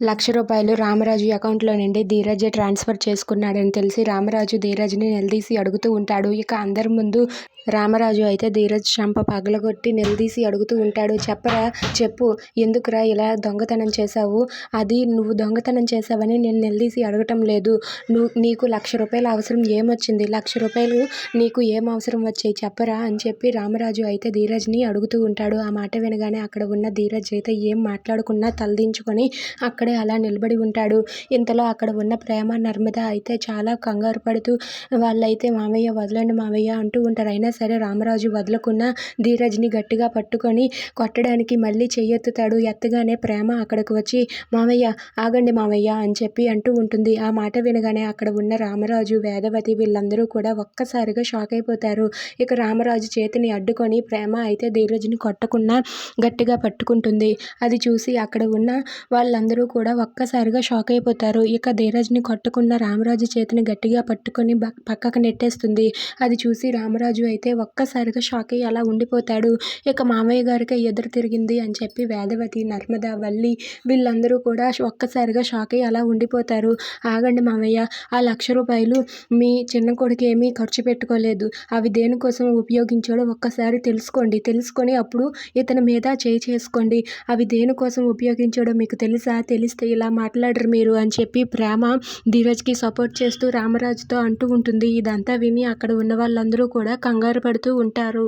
లక్ష రూపాయలు రామరాజు అకౌంట్లో నుండి ధీరజ్ ట్రాన్స్ఫర్ చేసుకున్నాడని తెలిసి రామరాజు ధీరజ్ని నిలదీసి అడుగుతూ ఉంటాడు. ఇక అందరి ముందు రామరాజు అయితే ధీరజ్ చంప పగలగొట్టి నిలదీసి అడుగుతూ ఉంటాడు. చెప్పరా చెప్పు ఎందుకురా ఇలా దొంగతనం చేశావు? అది నువ్వు దొంగతనం చేశావని నేను నిలదీసి అడగటం లేదు. నువ్వు నీకు లక్ష రూపాయల అవసరం ఏమొచ్చింది? లక్ష రూపాయలు నీకు ఏం అవసరం వచ్చాయి చెప్పరా అని చెప్పి రామరాజు అయితే ధీరజ్ని అడుగుతూ ఉంటాడు. ఆ మాట వినగానే అక్కడ ఉన్న ధీరజ్ అయితే ఏం మాట్లాడకుండా తలదించుకొని అక్కడ అలా నిలబడి ఉంటాడు. ఇంతలో అక్కడ ఉన్న ప్రేమ నర్మద అయితే చాలా కంగారు పడుతూ వాళ్ళైతే మామయ్య వదలండి మావయ్య అంటూ ఉంటారు. అయినా సరే రామరాజు వదలకున్న ధీరజ్ని గట్టిగా పట్టుకొని కొట్టడానికి మళ్ళీ చెయ్యెత్తుతాడు. ఎత్తగానే ప్రేమ అక్కడికి వచ్చి మావయ్య ఆగండి మావయ్య అని చెప్పి అంటూ ఉంటుంది. ఆ మాట వినగానే అక్కడ ఉన్న రామరాజు వేదవతి వీళ్ళందరూ కూడా ఒక్కసారిగా షాక్ అయిపోతారు. ఇక రామరాజు చేతిని అడ్డుకొని ప్రేమ అయితే ధీరజ్ని కొట్టకుండా గట్టిగా పట్టుకుంటుంది. అది చూసి అక్కడ ఉన్న వాళ్ళందరూ కూడా కూడా ఒక్కసారిగా షాక్ అయిపోతారు. ఇక ధీరజ్ని కొట్టకుండా రామరాజు చేతిని గట్టిగా పట్టుకొని పక్కకు నెట్టేస్తుంది. అది చూసి రామరాజు అయితే ఒక్కసారిగా షాక్ అయ్యి అలా ఉండిపోతాడు. ఇక మామయ్య గారికి ఎదురు తిరిగింది అని చెప్పి వేదవతి, నర్మద, వల్లి వీళ్ళందరూ కూడా ఒక్కసారిగా షాక్ అయ్యి అలా ఉండిపోతారు. ఆగండి మామయ్య ఆ లక్ష రూపాయలు మీ చిన్న కొడుకు ఏమీ ఖర్చు పెట్టుకోలేదు. అవి దేనికోసం ఉపయోగించాడో ఒక్కసారి తెలుసుకోండి. తెలుసుకొని అప్పుడు ఇతని మీద చేయి చేసుకోండి. అవి దేనికోసం ఉపయోగించాడో మీకు తెలుసా? తెలిస్తే ఇలా మాట్లాడరు మీరు అని చెప్పి ప్రేమ ధీరజ్కి సపోర్ట్ చేస్తూ రామరాజుతో అంటూ ఉంటుంది. ఇదంతా విని అక్కడ ఉన్న వాళ్ళందరూ కూడా కంగారు పడుతూ ఉంటారు.